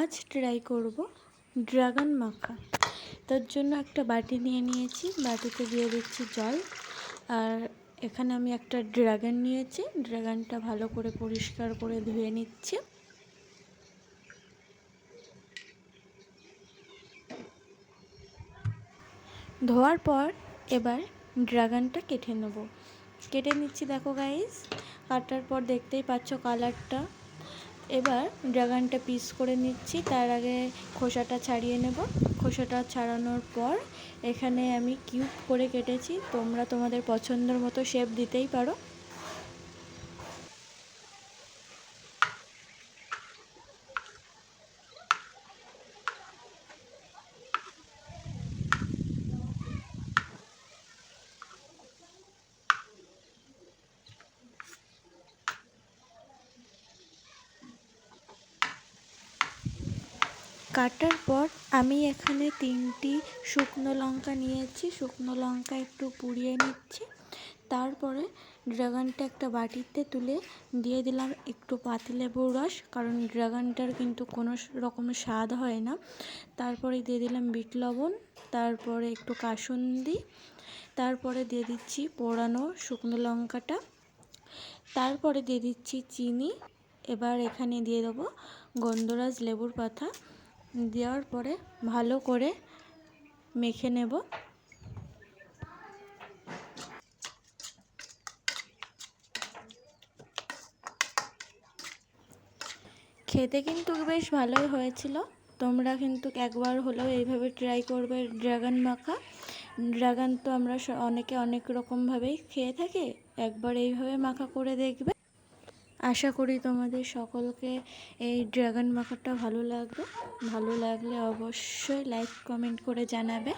আজ ট্রাই করব ড্রাগন মাখা তার জন্য একটা বাটি নিয়ে নিয়েছি, বাটিতে দিয়ে দিচ্ছি জল। আর এখানে আমি একটা ড্রাগন নিয়েছি ড্রাগনটা ভালো করে পরিষ্কার করে ধুয়ে নিচ্ছি। ধোয়ার পর এবার ড্রাগনটা কেটে নেব। কেটে নিচ্ছি, দেখো গাইস কাটার পর দেখতেই পাচ্ছ কালারটা এবার ড্রাগনটা পিস করে নিচ্ছি। তার আগে খোসাটা ছাড়িয়ে নেব। খোসাটা ছাড়ানোর পর এখানে আমি কিউব করে কেটেছি। তোমরা তোমাদের পছন্দের মতো শেপ দিতেই পারো। কাটার পর আমি এখানে তিনটি শুকনো লঙ্কা নিয়েছি। শুকনো লঙ্কা একটু পুড়িয়ে নিচ্ছি। তারপরে ড্রাগনটা একটা বাটিতে তুলে দিয়ে দিলাম একটু পাতিলেবুর রস, কারণ ড্রাগনটার কিন্তু কোনো রকম স্বাদ হয় না। তারপরে দিয়ে দিলাম বিট লবণ, তারপরে একটু কাসুন্দি, তারপরে দিয়ে দিচ্ছি পোড়ানো শুকনো লঙ্কাটা, তারপরে দিয়ে দিচ্ছি চিনি। এবার এখানে দিয়ে দেবো গন্ধরাজ লেবুর পাতা। দেওয়ার পরে ভালো করে মেখে নেব। খেতে কিন্তু বেশ ভালোই হয়েছিল। তোমরা কিন্তু একবার হলেও এইভাবে ট্রাই করবে ড্রাগন মাখা ড্রাগন তো আমরা অনেকে অনেক রকমভাবেই খেয়ে থাকি। একবার এইভাবে মাখা করে দেখবে। আশা করি তোমাদের সকলকে এই ড্রাগন মাখাটা ভালো লাগবে। ভালো লাগলে অবশ্যই লাইক কমেন্ট করে জানাবে।